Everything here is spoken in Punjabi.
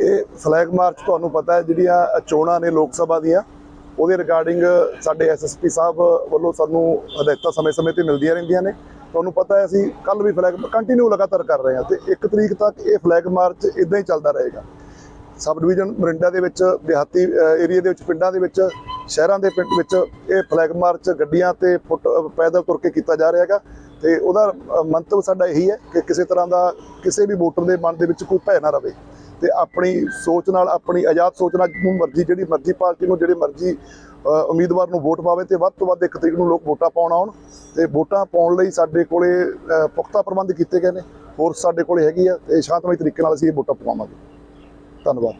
ਇਹ ਫਲੈਗ ਮਾਰਚ ਤੁਹਾਨੂੰ ਪਤਾ ਹੈ, ਜਿਹੜੀਆਂ ਚੋਣਾਂ ਨੇ ਲੋਕ ਸਭਾ ਦੀਆਂ, ਉਹਦੇ ਰਿਗਾਰਡਿੰਗ ਸਾਡੇ ਐਸਐਸਪੀ ਸਾਹਿਬ ਵੱਲੋਂ ਸਾਨੂੰ ਹਦਾਇਤਾਂ ਸਮੇਂ-ਸਮੇਂ ਤੇ ਮਿਲਦੀਆਂ ਰਹਿੰਦੀਆਂ ਨੇ। ਤੁਹਾਨੂੰ ਪਤਾ ਹੈ, ਅਸੀਂ ਕੱਲ ਵੀ ਫਲੈਗ ਕੰਟੀਨਿਊ ਲਗਾਤਾਰ ਕਰ ਰਹੇ ਹਾਂ ਤੇ 1 ਤਰੀਕ ਤੱਕ ਇਹ ਫਲੈਗ ਮਾਰਚ ਇਦਾਂ ਹੀ ਚੱਲਦਾ ਰਹੇਗਾ। ਸਬ ਡਿਵੀਜ਼ਨ ਮਰਿੰਡਾ ਦੇ ਵਿੱਚ, ਦਿਹਾਤੀ ਏਰੀਆ ਦੇ ਵਿੱਚ, ਪਿੰਡਾਂ ਦੇ ਵਿੱਚ, ਸ਼ਹਿਰਾਂ ਦੇ ਪਿੰਡ ਵਿੱਚ ਇਹ ਫਲੈਗ ਮਾਰਚ ਗੱਡੀਆਂ ਤੇ ਫੁੱਟ ਪੈਦਲ ਤੁਰ ਕੇ ਕੀਤਾ ਜਾ ਰਿਹਾ ਹੈਗਾ। ਤੇ ਉਹਦਾ ਮੰਤਵ ਸਾਡਾ ਇਹੀ ਹੈ ਕਿ ਕਿਸੇ ਤਰ੍ਹਾਂ ਦਾ ਕਿਸੇ ਵੀ ਵੋਟਰ ਦੇ ਮਨ ਦੇ ਵਿੱਚ ਕੋਈ ਭੈ ਨਾ ਰਵੇ। ਤੇ ਆਪਣੀ ਸੋਚ ਨਾਲ, ਆਪਣੀ ਆਜ਼ਾਦ ਸੋਚ ਨਾਲ ਜਿਹਨੂੰ ਮਰਜ਼ੀ, ਜਿਹੜੀ ਮਰਜ਼ੀ ਪਾਰਟੀ ਨੂੰ, ਜਿਹੜੇ ਮਰਜ਼ੀ ਉਮੀਦਵਾਰ ਨੂੰ ਵੋਟ ਪਾਵੇ ਤੇ ਵੱਧ ਤੋਂ ਵੱਧ ਇੱਕ ਤਰੀਕ ਨੂੰ ਲੋਕ ਵੋਟਾਂ ਪਾਉਣ ਆਉਣ ਤੇ ਵੋਟਾਂ ਪਾਉਣ ਲਈ ਸਾਡੇ ਕੋਲੇ ਪੁਖਤਾ ਪ੍ਰਬੰਧ ਕੀਤੇ ਗਏ ਨੇ। ਹੋਰ ਸਾਡੇ ਕੋਲੇ ਹੈਗੀ ਆ ਤੇ ਸ਼ਾਂਤਮਈ ਤਰੀਕੇ ਨਾਲ ਅਸੀਂ ਇਹ ਵੋਟਾਂ ਪਵਾਵਾਂਗੇ। ਧੰਨਵਾਦ।